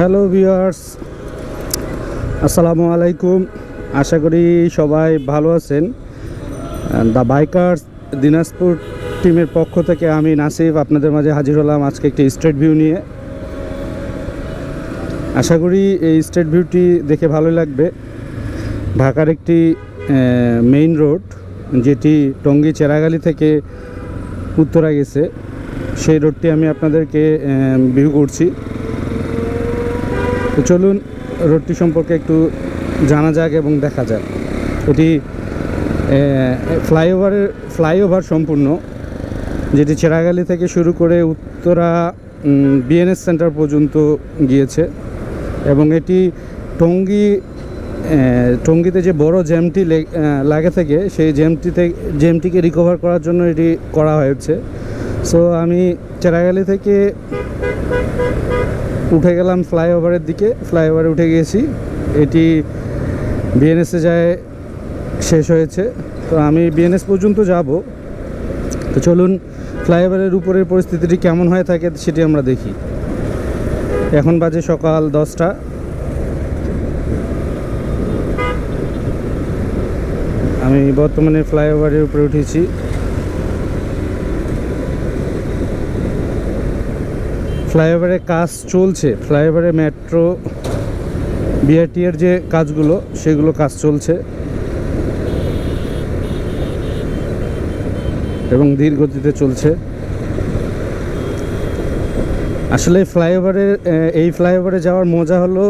Hello viewers, আসসালামু আলাইকুম। আশা করি সবাই ভালো আছেন। দ্য বাইকার্স দিনাজপুর টিমের পক্ষ থেকে আমি নাসিফ, আপনাদের মাঝে হাজির হলাম আজকে একটি স্ট্রেট ভিউ নিয়ে। আশা করি এই স্ট্রেট ভিউটি দেখে ভালো লাগবে। ঢাকার একটি মেইন রোড, যেটি টঙ্গী চেরাগালি থেকে উত্তরা গেছে, সেই রোডটি আমি আপনাদেরকে ভিউ করছি। তো চলুন, রোডটি সম্পর্কে একটু জানা যাক এবং দেখা যাক। এটি ফ্লাইওভারের, ফ্লাইওভার সম্পূর্ণ, যেটি চেরাগালি থেকে শুরু করে উত্তরা বিএনএস সেন্টার পর্যন্ত গিয়েছে এবং এটি টঙ্গী টঙ্গীতে যে বড় জ্যামটি লাগে থেকে, সেই জ্যামটিতে জ্যামটিকে রিকভার করার জন্য এটি করা হয়েছে। সো আমি চেরাগালি থেকে উঠে গেলাম ফ্লাইওভারের দিকে, ফ্লাইওভারে উঠে গিয়েছি। এটি বিএনএসে যায়, শেষ হয়েছে। তো আমি বিএনএস পর্যন্ত যাব। তো চলুন, ফ্লাইওভারের উপরের পরিস্থিতিটি কেমন হয়ে থাকে সেটি আমরা দেখি। এখন বাজে সকাল দশটা। আমি বর্তমানে ফ্লাইওভারের উপরে উঠেছি। ফ্লাইওভারের কাজ চলছে, ফ্লাইওভারে মেট্রো বিআরটি এর যে কাজগুলো, সেগুলো কাজ চলছে। এবং ধীর গতিতে চলছে। আসলে ফ্লাইওভারের এই ফ্লাইওভারে যাওয়ার মজা হলো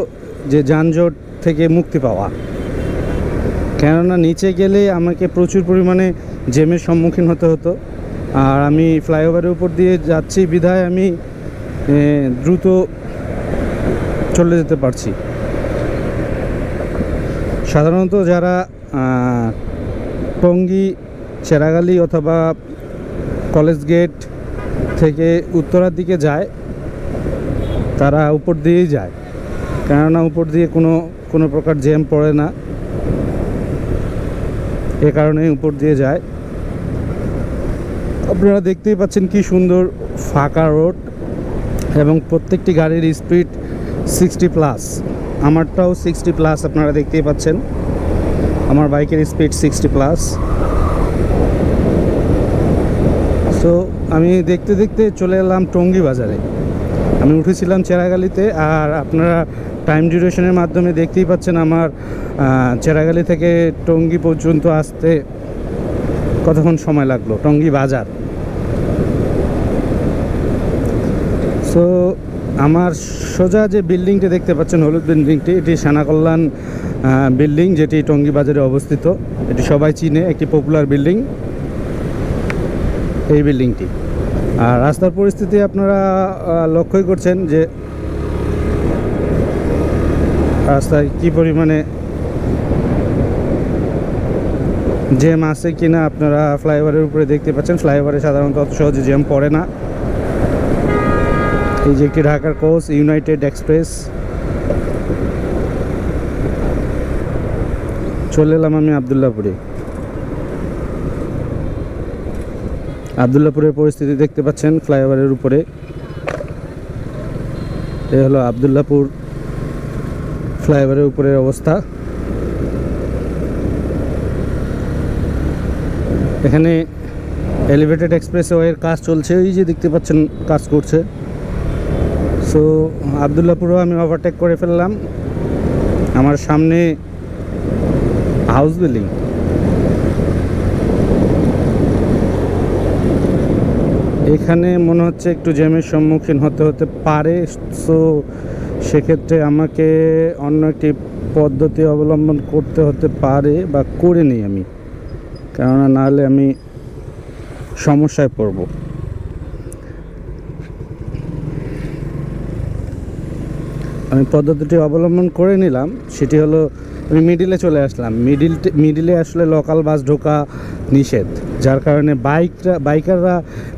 যে যানজট থেকে মুক্তি পাওয়া। কেননা নিচে গেলে আমাকে প্রচুর পরিমাণে জেমের সম্মুখীন হতে হতো। আর আমি ফ্লাইওভারের উপর দিয়ে যাচ্ছি বিধায় আমি দ্রুত চলে যেতে পারছি। সাধারণত যারা টঙ্গী, চেরাগালি অথবা কলেজ গেট থেকে উত্তরার দিকে যায়, তারা উপর দিয়েই যায়। কেননা উপর দিয়ে কোনো কোনো প্রকার জ্যাম পড়ে না। এ কারণে উপর দিয়ে যায়। আপনারা দেখতেই পাচ্ছেন কি সুন্দর ফাঁকা রোড। এবং প্রত্যেকটি গাড়ির স্পিড সিক্সটি প্লাস। আমারটাও সিক্সটি প্লাস আপনারা দেখতেই পাচ্ছেন। আমার বাইকের স্পিড সিক্সটি প্লাস। সো আমি দেখতে দেখতে চলে এলাম টঙ্গী বাজারে। আমি উঠেছিলাম চেরাগালিতে আর আপনারা টাইম ডিউরেশনের মাধ্যমে দেখতেই পাচ্ছেন আমার চেরাগালি থেকে টঙ্গী পর্যন্ত আসতে কতক্ষণ সময় লাগল? টঙ্গী বাজার। সো আমার সোজা যে বিল্ডিংটি দেখতে পাচ্ছেন, হলুদ বিল্ডিংটি, এটি সেনা কল্যাণ বিল্ডিং, যেটি টঙ্গী বাজারে অবস্থিত। এটি সবাই চিনে, একটি পপুলার বিল্ডিং এই বিল্ডিংটি। আর রাস্তার পরিস্থিতি আপনারা লক্ষ্যই করছেন যে রাস্তায় কি পরিমাণে জ্যাম আছে কিনা আপনারা ফ্লাইওভারের উপরে দেখতে পাচ্ছেন। ফ্লাইওভারে সাধারণত অত সহজে জ্যাম পড়ে না। এই যে একটি ঢাকার কোচ ইউনাইটেড এক্সপ্রেস চলে এলাম আমি আবদুল্লাপুরে আবদুল্লাপুরের পরিস্থিতি দেখতে পাচ্ছেন ফ্লাইওভারের উপরে। এ হলো আবদুল্লাপুর ফ্লাইওভারের উপরের অবস্থা। এখানে এলিভেটেড এক্সপ্রেস ওয়ের কাজ চলছে ওই যে দেখতে পাচ্ছেন কাজ করছে। সো আবদুল্লাপুরও আমি ওভারটেক করে ফেললাম। আমার সামনে হাউস বিল্ডিং এখানে মনে হচ্ছে একটু জ্যামের সম্মুখীন হতে হতে পারে। সো সেক্ষেত্রে আমাকে অন্য একটি পদ্ধতি অবলম্বন করতে হতে পারে বা করে নিই আমি। কেননা নাহলে আমি সমস্যায় পড়ব। আমি পদ্ধতিটি অবলম্বন করে নিলাম, সেটি হলো আমি মিডিলে চলে আসলাম। মিডিল মিডিলে আসলে লোকাল বাস ঢোকা নিষেধ, যার কারণে বাইকরা বাইকাররা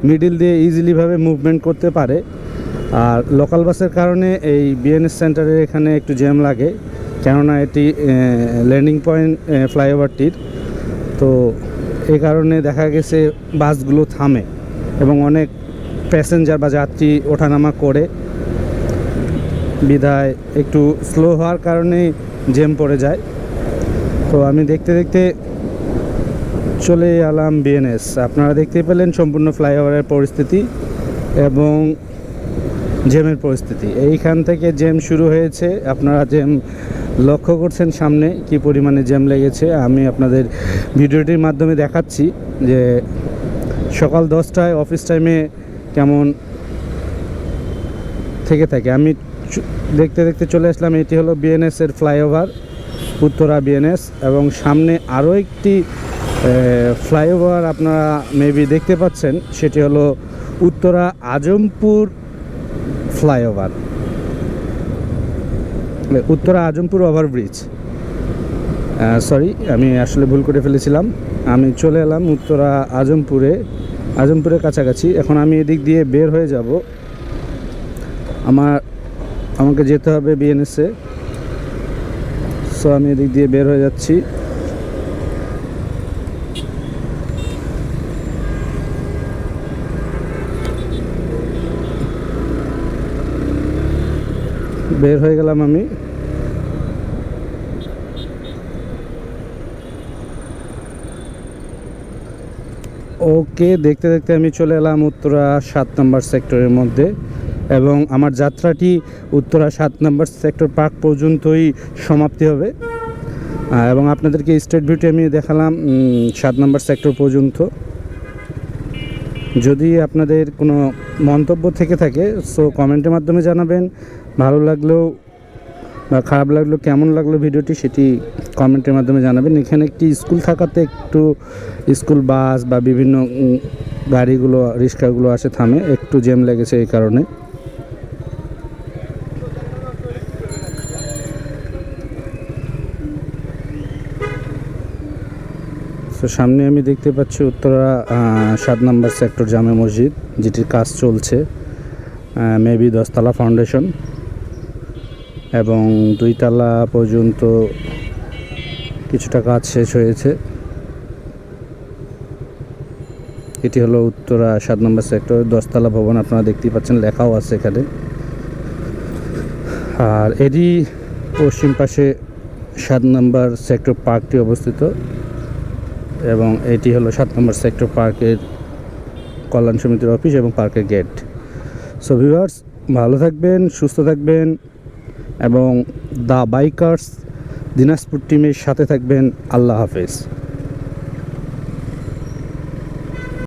মিডিল দিয়ে ইজিলিভাবে মুভমেন্ট করতে পারে। আর লোকাল বাসের কারণে এই বিএনএস সেন্টারের এখানে একটু জ্যাম লাগে, কেননা এটি ল্যান্ডিং পয়েন্ট ফ্লাইওভারটির তো এই কারণে দেখা গেছে বাসগুলো থামে এবং অনেক প্যাসেঞ্জার বা যাত্রী ওঠানামা করে। বিধায় একটু স্লো হওয়ার কারণে জেম পড়ে যায়। তো আমি দেখতে দেখতে চলে এলাম বিএনএস আপনারা দেখতে পেলেন সম্পূর্ণ ফ্লাইওভারের পরিস্থিতি এবং জেমের পরিস্থিতি। এইখান থেকে জেম শুরু হয়েছে। আপনারা জেম লক্ষ্য করছেন সামনে কি পরিমাণে জ্যাম লেগেছে। আমি আপনাদের ভিডিওটির মাধ্যমে দেখাচ্ছি যে সকাল দশটায় অফিস টাইমে কেমন থেকে থাকে। আমি দেখতে দেখতে চলে আসলাম। এটি হলো বিএনএস এর ফ্লাইওভার উত্তরা বিএনএস এবং সামনে আরও একটি ফ্লাইওভার আপনারা মেবি দেখতে পাচ্ছেন। সেটি হলো Uttara Azampur flyover Uttara Azampur overbridge sorry আমি আসলে ভুল করে ফেলেছিলাম। আমি চলে এলাম উত্তরা আজমপুরে, আজমপুরের কাছাকাছি। এখন আমি এদিক দিয়ে বের হয়ে যাব। আমার আমাকে যেতে হবে বিএনএসে সো আমি এদিক দিয়ে বের হয়ে যাচ্ছি। বের হয়ে গেলাম আমি। ওকে দেখতে দেখতে আমি চলে এলাম উত্তরা সাত নম্বর সেক্টরের মধ্যে। এবং আমার যাত্রাটি উত্তরা সাত নম্বর সেক্টর পার্ক পর্যন্তই সমাপ্তি হবে। এবং আপনাদেরকে স্টেট ভিউটি আমি দেখালাম সাত নম্বর সেক্টর পর্যন্ত। যদি আপনাদের কোনো মন্তব্য থেকে থাকে সো কমেন্টের মাধ্যমে জানাবেন। ভালো লাগলেও বা খারাপ লাগল কেমন লাগল ভিডিওটি সেটি কমেন্টের মাধ্যমে জানাবেন। এখানে একটি স্কুল থাকাতে একটু স্কুল, বাস বা বিভিন্ন গাড়িগুলো, রিক্সাগুলো আসে, থামে। একটু জ্যাম লেগেছে এই কারণে। তো সামনে আমি দেখতে পাচ্ছি উত্তরা সাত নম্বর সেক্টর জামে মসজিদ, যেটির কাজ চলছে মেবি দশতলা ফাউন্ডেশন এবং দুইতলা পর্যন্ত কিছুটা কাজ শেষ হয়েছে। এটি হলো উত্তরা সাত নম্বর সেক্টর দশতলা ভবন আপনারা দেখতেই পাচ্ছেন, লেখাও আছে এখানে। আর এরই পশ্চিম পাশে সাত নম্বর সেক্টর পার্কটি অবস্থিত। এবং এটি হলো সাত নম্বর সেক্টর পার্কের কল্যাণ সমিতির অফিস এবং পার্কের গেট। সো ভিউয়ার্স ভালো থাকবেন, সুস্থ থাকবেন এবং দ্য বাইকার্স দিনাজপুর টিমের সাথে থাকবেন। আল্লাহ হাফেজ।